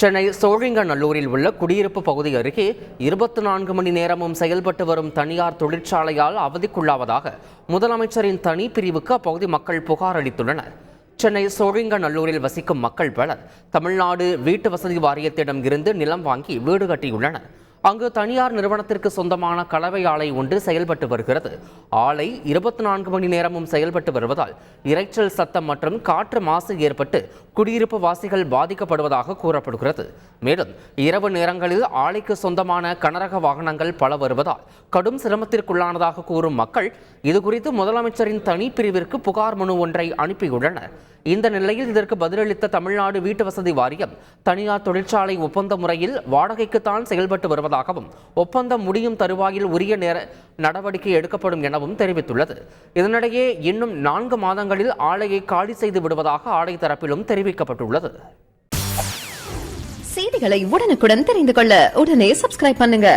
சென்னை சோழிங்கநல்லூரில் உள்ள குடியிருப்பு பகுதி அருகே இருபத்தி நான்கு மணி நேரமும் செயல்பட்டு வரும் தனியார் தொழிற்சாலையால் அவதிக்குள்ளாவதாக முதலமைச்சரின் தனி பிரிவுக்கு அப்பகுதி மக்கள் புகார் அளித்துள்ளனர். சென்னை சோழிங்கநல்லூரில் வசிக்கும் மக்கள் பலர் தமிழ்நாடு வீட்டு வசதி வாரியத்திடம் இருந்து நிலம் வாங்கி வீடு கட்டியுள்ளனர். அங்கு தனியார் நிறுவனத்திற்கு சொந்தமான கலவை ஆலை ஒன்று செயல்பட்டு வருகிறது. ஆலை இருபத்தி நான்கு மணி நேரமும் செயல்பட்டு வருவதால் இரைச்சல் சத்தம் மற்றும் காற்று மாசு ஏற்பட்டு குடியிருப்பு வாசிகள் பாதிக்கப்படுவதாக கூறப்படுகிறது. மேலும் இரவு நேரங்களில் ஆலைக்கு சொந்தமான கனரக வாகனங்கள் பல வருவதால் கடும் சிரமத்திற்குள்ளானதாக கூறும் மக்கள் இதுகுறித்து முதலமைச்சரின் தனி பிரிவிற்கு புகார் மனு ஒன்றை அனுப்பியுள்ளனர். இந்த நிலையில் இதற்கு பதிலளித்த தமிழ்நாடு வீட்டு வசதி வாரியம் தனியார் தொழிற்சாலை ஒப்பந்த முறையில் வாடகைக்குத்தான் செயல்பட்டு உள்ளதாகவும் ஒப்பந்தம் முடியும் தருவாயில் உரிய நேர நடவடிக்கை எடுக்கப்படும் எனவும் தெரிவித்துள்ளது. இதனிடையே இன்னும் நான்கு மாதங்களில் ஆலையை காலி செய்து விடுவதாக ஆலை தரப்பிலும் தெரிவிக்கப்பட்டுள்ளது. செய்திகளை உடனுக்குடன் தெரிந்து கொள்ள உடனே சப்ஸ்கிரைப் பண்ணுங்க.